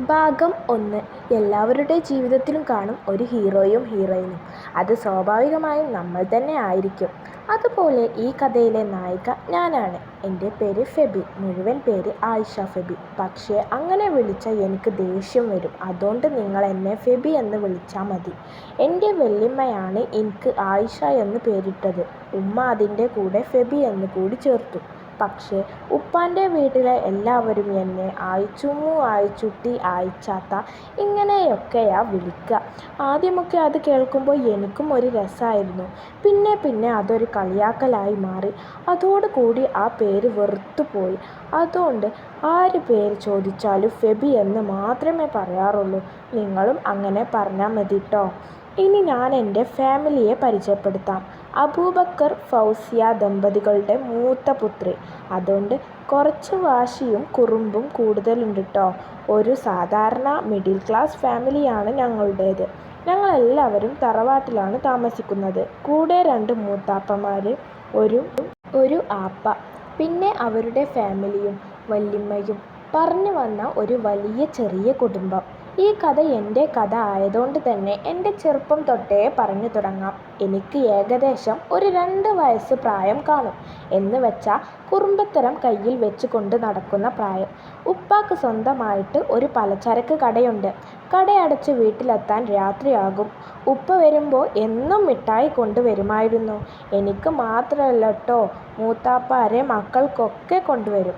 ഭാഗം ഒന്ന് എല്ലാവരുടെ ജീവിതത്തിലും കാണും ഒരു ഹീറോയും ഹീറോയിനും. അത് സ്വാഭാവികമായും നമ്മൾ തന്നെ ആയിരിക്കും. അതുപോലെ ഈ കഥയിലെ നായിക ഞാനാണ്. എന്റെ പേര് ഫെബി. മുഴുവൻ പേര് ആയിഷ ഫെബി. പക്ഷേ അങ്ങനെ വിളിച്ചാൽ എനിക്ക് ദേഷ്യം വരും. അതുകൊണ്ട് നിങ്ങൾ എന്നെ ഫെബി എന്ന് വിളിച്ചാൽ മതി. എന്റെ വെല്ലിമ്മയാണ് എനിക്ക് ആയിഷ എന്ന് പേരിട്ടത്. ഉമ്മ അതിന്റെ കൂടെ ഫെബി എന്ന് കൂടി ചേർത്തു. പക്ഷേ ഉപ്പാന്റെ വീട്ടിലെ എല്ലാവരും എന്നെ ആയിച്ചുമ്മു ആയിച്ചുട്ടി ആയിച്ചാത്ത ഇങ്ങനെയൊക്കെയാ വിളിക്കുക ആദ്യമൊക്കെ അത് കേൾക്കുമ്പോൾ എനിക്കും ഒരു രസമായിരുന്നു പിന്നെ പിന്നെ അതൊരു കളിയാക്കലായി മാറി. അതോടുകൂടി ആ പേര് വെറുത്തുപോയി അതുകൊണ്ട് ആര് പേര് ചോദിച്ചാലും ഫെബി എന്ന് മാത്രമേ പറയാറുള്ളൂ. നിങ്ങളും അങ്ങനെ പറഞ്ഞാൽ മതി മതിട്ടോ. ഇനി ഞാൻ എന്റെ ഫാമിലിയെ പരിചയപ്പെടുത്താം. അബൂബക്കർ ഫൗസിയ ദമ്പതികളുടെ മൂത്ത പുത്രി. അതുകൊണ്ട് കുറച്ച് വാശിയും കുറുമ്പും കൂടുതലുണ്ട് കേട്ടോ ഒരു സാധാരണ മിഡിൽ ക്ലാസ് ഫാമിലിയാണ് ഞങ്ങളുടേത്. ഞങ്ങളെല്ലാവരും തറവാട്ടിലാണ് താമസിക്കുന്നത്. കൂടെ രണ്ട് മൂത്താപ്പമാർ ഒരു ഒരു ആപ്പ. പിന്നെ അവരുടെ ഫാമിലിയും വല്യമ്മയും. പറഞ്ഞു വന്ന ഒരു വലിയ ചെറിയ കുടുംബം. ഈ കഥ എന്റെ കഥ ആയതുകൊണ്ട് തന്നെ എന്റെ ചെറുപ്പം തൊട്ടേ പറഞ്ഞു തുടങ്ങാം. എനിക്ക് ഏകദേശം ഒരു രണ്ട് വയസ്സ് പ്രായം കാണും. എന്ന് വെച്ചാൽ കുറുമ്പത്തരം കയ്യിൽ വെച്ച് കൊണ്ട് നടക്കുന്ന പ്രായം. ഉപ്പാക്ക് സ്വന്തമായിട്ട് ഒരു പലചരക്ക് കടയുണ്ട്. കടയടച്ച് വീട്ടിലെത്താൻ രാത്രിയാകും. ഉപ്പ വരുമ്പോൾ എന്നും മിഠായി കൊണ്ടുവരുമായിരുന്നു എനിക്ക് എനിക്ക് മാത്രല്ലട്ടോ മൂത്താപ്പാരെ മക്കൾക്കൊക്കെ കൊണ്ടുവരും.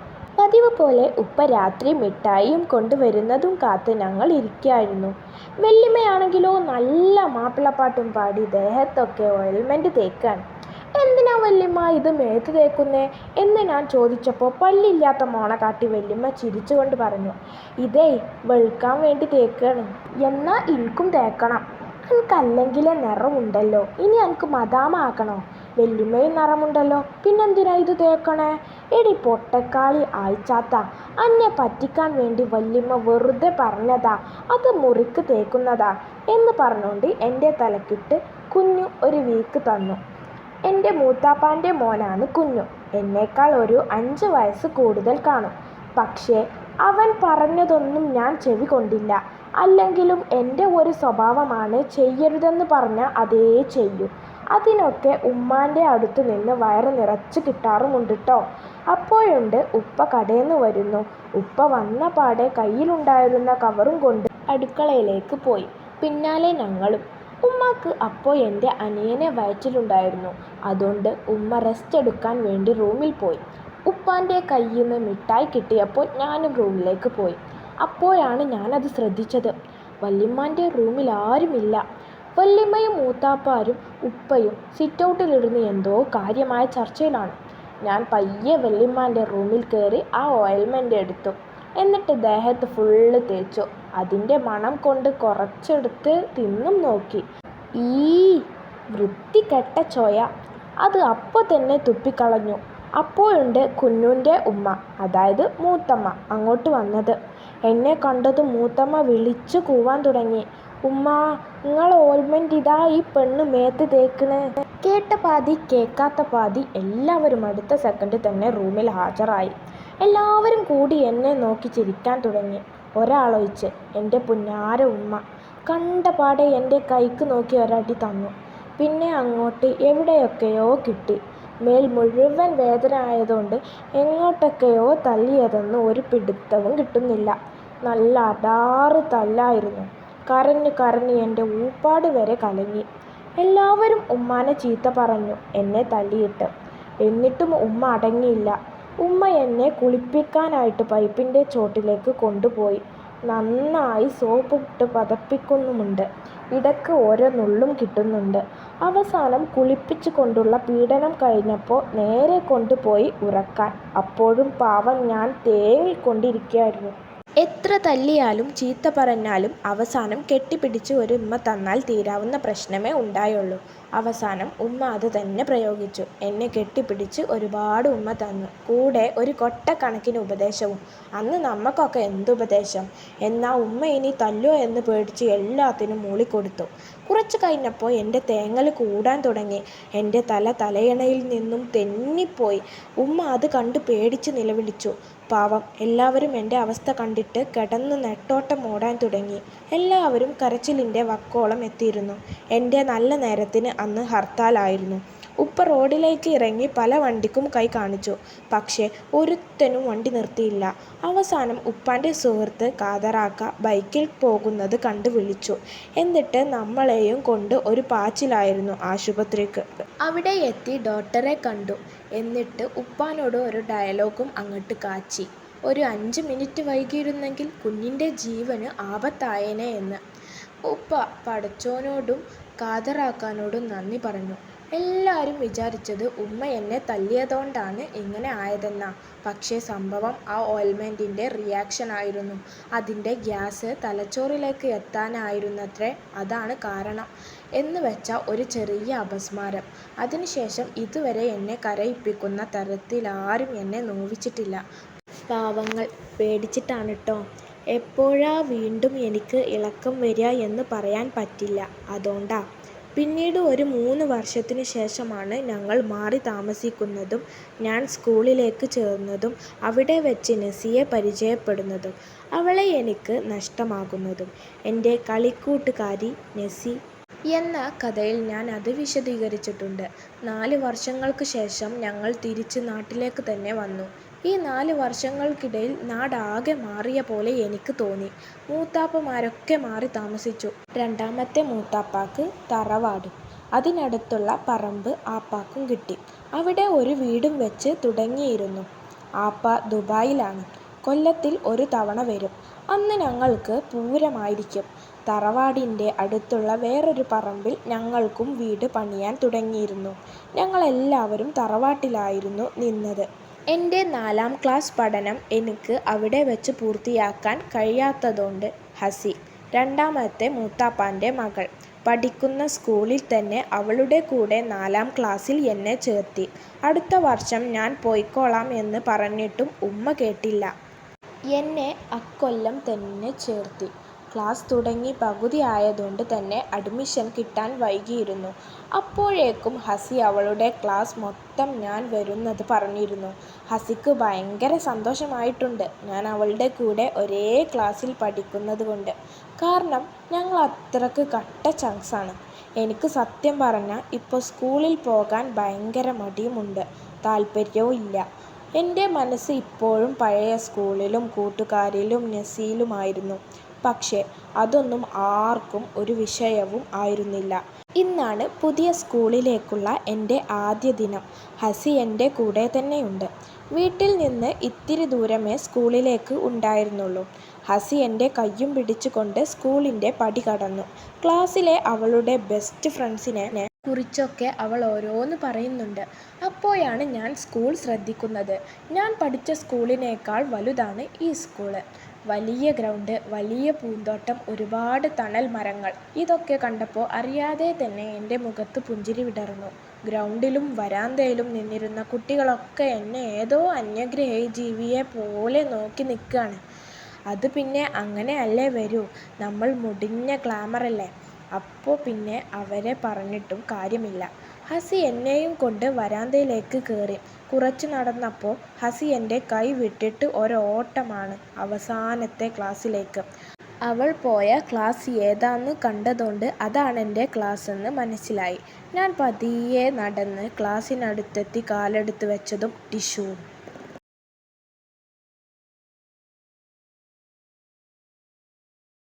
പതിവ് പോലെ ഉപ്പ രാത്രി മിഠായിയും കൊണ്ടുവരുന്നതും കാത്ത് ഞങ്ങൾ ഇരിക്കായിരുന്നു. വെല്ലിമയാണെങ്കിലോ നല്ല മാപ്പിളപ്പാട്ടും പാടി ദേഹത്തൊക്കെ ഓയിൽമെന്റ് തേക്കാൻ എന്തിനാ വല്യമ്മ ഇത് മേത്ത് തേക്കുന്നേ എന്ന് ഞാൻ ചോദിച്ചപ്പോൾ പല്ലില്ലാത്ത മോണ കാട്ടി വല്യമ്മ ചിരിച്ചുകൊണ്ട് പറഞ്ഞു. ഇതേ വെളുക്കാൻ വേണ്ടി തേക്കാണ്. എന്നാൽ ഇൻക്കും തേക്കണം. എനിക്കല്ലെങ്കിലേ നിറമുണ്ടല്ലോ ഇനി എനിക്ക് മദാമ ആക്കണോ? നിറമുണ്ടല്ലോ പിന്നെന്തിനാ ഇത് തേക്കണേ? എടി പൊട്ടക്കാളി ആഴ്ചാത്ത അന്നെ പറ്റിക്കാൻ വേണ്ടി വല്യമ്മ വെറുതെ പറഞ്ഞതാ. അത് മുറിക്ക് തേക്കുന്നതാ എന്ന് പറഞ്ഞുകൊണ്ട് എന്റെ തലക്കിട്ട് കുഞ്ഞു ഒരു വീക്ക് തന്നു. എന്റെ മൂത്താപ്പാന്റെ മോനാണ് കുഞ്ഞു. എന്നേക്കാൾ ഒരു അഞ്ച് വയസ്സ് കൂടുതൽ കാണും. പക്ഷേ അവൻ പറഞ്ഞതൊന്നും ഞാൻ ചെവി കൊണ്ടില്ല. അല്ലെങ്കിലും എന്റെ ഒരു സ്വഭാവമാണ് ചെയ്യരുതെന്ന് പറഞ്ഞാൽ അതേ ചെയ്യൂ. അതിനൊക്കെ ഉമ്മാന്റെ അടുത്ത് നിന്ന് വയറ് നിറച്ച് കിട്ടാറുമുണ്ട്ട്ടോ. അപ്പോഴുണ്ട് ഉപ്പ കടേന്ന് വരുന്നു. ഉപ്പ വന്ന പാടെ കയ്യിലുണ്ടായിരുന്ന കവറും കൊണ്ട് അടുക്കളയിലേക്ക് പോയി. പിന്നാലെ ഞങ്ങളും. ഉമ്മാക്ക് അപ്പോൾ എന്റെ അനിയനെ വയറ്റിലുണ്ടായിരുന്നു. അതുകൊണ്ട് ഉമ്മ റെസ്റ്റ് എടുക്കാൻ വേണ്ടി റൂമിൽ പോയി. ഉപ്പാന്റെ കയ്യിൽ നിന്ന് മിഠായി കിട്ടിയപ്പോൾ ഞാനും റൂമിലേക്ക് പോയി. അപ്പോഴാണ് ഞാനത് ശ്രദ്ധിച്ചത്. വല്യമ്മാന്റെ റൂമിൽ റൂമിലാരുമില്ല. വല്യമ്മയും മൂത്താപ്പാരും ഉപ്പയും സിറ്റൗട്ടിലിരുന്ന് എന്തോ കാര്യമായ ചർച്ചയിലാണ്. ഞാൻ പയ്യെ വല്യമ്മാന്റെ റൂമിൽ കയറി ആ ഓയിൽമെന്റ് എടുത്തു. എന്നിട്ട് ദേഹത്ത് ഫുള്ള് തേച്ചു. അതിന്റെ മണം കൊണ്ട് കുറച്ചെടുത്ത് തിന്നും നോക്കി. ഈ വൃത്തികെട്ട ചോയ അത് അപ്പോൾ തന്നെ തുപ്പിക്കളഞ്ഞു. അപ്പോഴുണ്ട് കുഞ്ഞുന്റെ ഉമ്മ അതായത് മൂത്തമ്മ അങ്ങോട്ട് വന്നത്. എന്നെ കണ്ടത് മൂത്തമ്മ വിളിച്ചു കൂവാൻ തുടങ്ങി. ഉമ്മാ ഓൾമെന്റ് ഇതാ ഈ പെണ്ണ് മേത്ത് തേക്കണേ കേട്ട പാതി കേൾക്കാത്ത പാതി എല്ലാവരും അടുത്ത സെക്കൻഡ് തന്നെ റൂമിൽ ഹാജരായി. എല്ലാവരും കൂടി എന്നെ നോക്കി ചിരിക്കാൻ തുടങ്ങി. ഒരാളൊഴിച്ച്. എന്റെ പുന്നാര ഉമ്മ. കണ്ട കണ്ടപാടെ എന്റെ കൈക്ക് നോക്കി ഒരടി തന്നു. പിന്നെ അങ്ങോട്ട് എവിടെയൊക്കെയോ കിട്ടി. മേൽ മുഴുവൻ വേദന ആയതുകൊണ്ട് എങ്ങോട്ടൊക്കെയോ തല്ലിയതെന്ന് ഒരു പിടുത്തവും കിട്ടുന്നില്ല. നല്ല അടാറ് തല്ലായിരുന്നു. കരഞ്ഞ് കരഞ്ഞ് എന്റെ ഊപ്പാട് വരെ കലങ്ങി. എല്ലാവരും ഉമ്മാനെ ചീത്ത പറഞ്ഞു എന്നെ തല്ലിയിട്ട്. എന്നിട്ടും ഉമ്മ അടങ്ങിയില്ല. ഉമ്മ എന്നെ കുളിപ്പിക്കാനായിട്ട് പൈപ്പിന്റെ ചോട്ടിലേക്ക് കൊണ്ടുപോയി. നന്നായി സോപ്പ് സോപ്പിട്ട് പതപ്പിക്കുന്നുമുണ്ട്. ഇടയ്ക്ക് ഓരോ നുള്ളും കിട്ടുന്നുണ്ട്. അവസാനം കുളിപ്പിച്ചു കൊണ്ടുള്ള പീഡനം കഴിഞ്ഞപ്പോൾ നേരെ കൊണ്ടുപോയി ഉറക്കാൻ. അപ്പോഴും പാവം ഞാൻ തേങ്ങിക്കൊണ്ടിരിക്കായിരുന്നു. എത്ര തല്ലിയാലും ചീത്ത പറഞ്ഞാലും അവസാനം കെട്ടിപ്പിടിച്ച് ഒരു ഉമ്മ തന്നാൽ തീരാവുന്ന പ്രശ്നമേ ഉണ്ടായുള്ളൂ. അവസാനം ഉമ്മ അത് തന്നെ പ്രയോഗിച്ചു. എന്നെ കെട്ടിപ്പിടിച്ച് ഒരുപാട് ഉമ്മ തന്നു. കൂടെ ഒരു കൊട്ടക്കണക്കിന് ഉപദേശവും. അന്ന് നമുക്കൊക്കെ എന്തുപദേശം. എന്നാ ഉമ്മ ഇനി തല്ലോ എന്ന് പേടിച്ച് എല്ലാത്തിനും മൂളിക്കൊടുത്തു. കുറച്ച് കഴിഞ്ഞപ്പോൾ എന്റെ തേങ്ങൽ കൂടാൻ തുടങ്ങി. എന്റെ തല തലയണയിൽ നിന്നും തെന്നിപ്പോയി. ഉമ്മ അത് കണ്ട് പേടിച്ച് നിലവിളിച്ചു. പാവം എല്ലാവരും എന്റെ അവസ്ഥ കണ്ടിട്ട് കിടന്ന് നെട്ടോട്ടം ഓടാൻ തുടങ്ങി. എല്ലാവരും കരച്ചിലിന്റെ വക്കോളം എത്തിയിരുന്നു. എന്റെ നല്ല നേരത്തിന് അന്ന് ഹർത്താലായിരുന്നു. ഉപ്പ റോഡിലേക്ക് ഇറങ്ങി പല വണ്ടിക്കും കൈ കാണിച്ചു. പക്ഷേ ഒരുത്തനും വണ്ടി നിർത്തിയില്ല. അവസാനം ഉപ്പാന്റെ സുഹൃത്ത് കാതറാക്ക ബൈക്കിൽ പോകുന്നത് കണ്ട് വിളിച്ചു. എന്നിട്ട് നമ്മളെയും കൊണ്ട് ഒരു പാച്ചിലായിരുന്നു ആശുപത്രിക്ക്. അവിടെ എത്തി ഡോക്ടറെ കണ്ടു. എന്നിട്ട് ഉപ്പാനോട് ഒരു ഡയലോഗും അങ്ങോട്ട് കാച്ചി. ഒരു അഞ്ച് മിനിറ്റ് വൈകിയിരുന്നെങ്കിൽ കുഞ്ഞിന്റെ ജീവന് ആപത്തായേനെ എന്ന്. ഉപ്പ പടച്ചോനോടും കാതറാക്കാനോടും നന്ദി പറഞ്ഞു. എല്ലാരും വിചാരിച്ചത് ഉമ്മ എന്നെ തല്ലിയതുകൊണ്ടാണ് ഇങ്ങനെ ആയതെന്നാ. പക്ഷേ സംഭവം ആ ഓയിൽമെന്റിന്റെ റിയാക്ഷൻ ആയിരുന്നു അതിന്റെ ഗ്യാസ് തലച്ചോറിലേക്ക് എത്താനായിരുന്നത്രേ അതാണ് കാരണം. എന്ന് വെച്ച ഒരു ചെറിയ അപസ്മാരം. അതിനുശേഷം ഇതുവരെ എന്നെ കരയിപ്പിക്കുന്ന തരത്തിലാരും എന്നെ നോവിച്ചിട്ടില്ല. പാവങ്ങൾ പേടിച്ചിട്ടാണ് കേട്ടോ എപ്പോഴാ വീണ്ടും എനിക്ക് ഇളക്കം വരിക എന്ന് പറയാൻ പറ്റില്ല. അതോണ്ടാ. പിന്നീട് ഒരു മൂന്ന് വർഷത്തിന് ശേഷമാണ് ഞങ്ങൾ മാറി താമസിക്കുന്നതും ഞാൻ സ്കൂളിലേക്ക് ചേർന്നതും അവിടെ വെച്ച് നസിയെ പരിചയപ്പെടുന്നതും അവളെ എനിക്ക് നഷ്ടമാകുന്നതും. എന്റെ കളിക്കൂട്ടുകാരി നസി എന്ന കഥയിൽ ഞാൻ അത് വിശദീകരിച്ചിട്ടുണ്ട്. നാല് വർഷങ്ങൾക്ക് ശേഷം ഞങ്ങൾ തിരിച്ച് നാട്ടിലേക്ക് തന്നെ വന്നു. ഈ നാല് വർഷങ്ങൾക്കിടയിൽ നാടാകെ മാറിയ പോലെ എനിക്ക് തോന്നി. മൂത്താപ്പമാരൊക്കെ മാറി താമസിച്ചു. രണ്ടാമത്തെ മൂത്താപ്പാക്ക് തറവാടും അതിനടുത്തുള്ള പറമ്പ് ആപ്പാക്കും കിട്ടി. അവിടെ ഒരു വീടും വെച്ച് തുടങ്ങിയിരുന്നു. ആപ്പ ദുബായിലാണ്. കൊല്ലത്തിൽ ഒരു തവണ വരും. അന്ന് ഞങ്ങൾക്ക് പൂരമായിരിക്കും. തറവാടിന്റെ അടുത്തുള്ള വേറൊരു പറമ്പിൽ ഞങ്ങൾക്കും വീട് പണിയാൻ തുടങ്ങിയിരുന്നു. ഞങ്ങളെല്ലാവരും തറവാട്ടിലായിരുന്നു നിന്നത്. എന്റെ നാലാം ക്ലാസ് പഠനം എനിക്ക് അവിടെ വെച്ച് പൂർത്തിയാക്കാൻ കഴിയാത്തതുകൊണ്ട് ഹസി, രണ്ടാമത്തെ മൂത്താപ്പാന്റെ മകൾ, പഠിക്കുന്ന സ്കൂളിൽ തന്നെ അവളുടെ കൂടെ നാലാം ക്ലാസ്സിൽ എന്നെ ചേർത്തി. അടുത്ത വർഷം ഞാൻ പോയിക്കോളാം എന്ന് പറഞ്ഞിട്ടും ഉമ്മ കേട്ടില്ല. എന്നെ അക്കൊല്ലം തന്നെ ചേർത്തി. ക്ലാസ് തുടങ്ങി പകുതി ആയതുകൊണ്ട് തന്നെ അഡ്മിഷൻ കിട്ടാൻ വൈകിയിരുന്നു. അപ്പോഴേക്കും ഹസി അവളുടെ ക്ലാസ് മൊത്തം ഞാൻ വരുന്നത് പറഞ്ഞിരുന്നു. ഹസിക്ക് ഭയങ്കര സന്തോഷമായിട്ടുണ്ട് ഞാൻ അവളുടെ കൂടെ ഒരേ ക്ലാസ്സിൽ പഠിക്കുന്നത് കൊണ്ട്. കാരണം ഞങ്ങളത്രക്ക് കട്ട ചങ്സാണ്. എനിക്ക് സത്യം പറഞ്ഞാൽ ഇപ്പോൾ സ്കൂളിൽ പോകാൻ ഭയങ്കര മടിയുമുണ്ട് താല്പര്യവും ഇല്ല. എന്റെ മനസ്സ് ഇപ്പോഴും പഴയ സ്കൂളിലും കൂട്ടുകാരിലും നെസിയിലുമായിരുന്നു. പക്ഷേ അതൊന്നും ആർക്കും ഒരു വിഷയവും ആയിരുന്നില്ല. ഇന്നാണ് പുതിയ സ്കൂളിലേക്കുള്ള എന്റെ ആദ്യ ദിനം. ഹസി എന്റെ കൂടെ തന്നെയുണ്ട്. വീട്ടിൽ നിന്ന് ഇത്തിരി ദൂരമേ സ്കൂളിലേക്ക് ഉണ്ടായിരുന്നുള്ളൂ. ഹസി എന്റെ കയ്യും പിടിച്ചുകൊണ്ട് സ്കൂളിന്റെ പടി കടന്നു. ക്ലാസ്സിലെ അവളുടെ ബെസ്റ്റ് ഫ്രണ്ട്സിനെ കുറിച്ചൊക്കെ അവൾ ഓരോന്ന് പറയുന്നുണ്ട്. അപ്പോഴാണ് ഞാൻ സ്കൂൾ ശ്രദ്ധിക്കുന്നത്. ഞാൻ പഠിച്ച സ്കൂളിനേക്കാൾ വലുതാണ് ഈ സ്കൂൾ. വലിയ ഗ്രൗണ്ട്, വലിയ പൂന്തോട്ടം, ഒരുപാട് തണൽ മരങ്ങൾ. ഇതൊക്കെ കണ്ടപ്പോൾ അറിയാതെ തന്നെ എന്റെ മുഖത്ത് പുഞ്ചിരി വിടർന്നു. ഗ്രൗണ്ടിലും വരാന്തയിലും നിന്നിരുന്ന കുട്ടികളൊക്കെ എന്നെ ഏതോ അന്യഗ്രഹ ജീവിയെ പോലെ നോക്കി നിൽക്കുകയാണ് അത് പിന്നെ അങ്ങനെ അല്ലേ വരൂ. നമ്മൾ മുടിഞ്ഞ ഗ്ലാമറല്ലേ. അപ്പോൾ പിന്നെ അവരെ പറഞ്ഞിട്ടും കാര്യമില്ല. ഹസി എന്നെയും കൊണ്ട് വരാന്തയിലേക്ക് കേറി. കുറച്ച് നടന്നപ്പോൾ ഹസി എന്റെ കൈ വിട്ടിട്ട് ഒരോട്ടമാണ് അവസാനത്തെ ക്ലാസ്സിലേക്ക് അവൾ പോയ ക്ലാസ് ഏതാന്ന് എന്റെ ക്ലാസ് എന്ന് മനസ്സിലായി. ഞാൻ പതിയെ നടന്ന് ക്ലാസ്സിനടുത്തെത്തി കാലെടുത്ത് വെച്ചതും ഡിഷൂം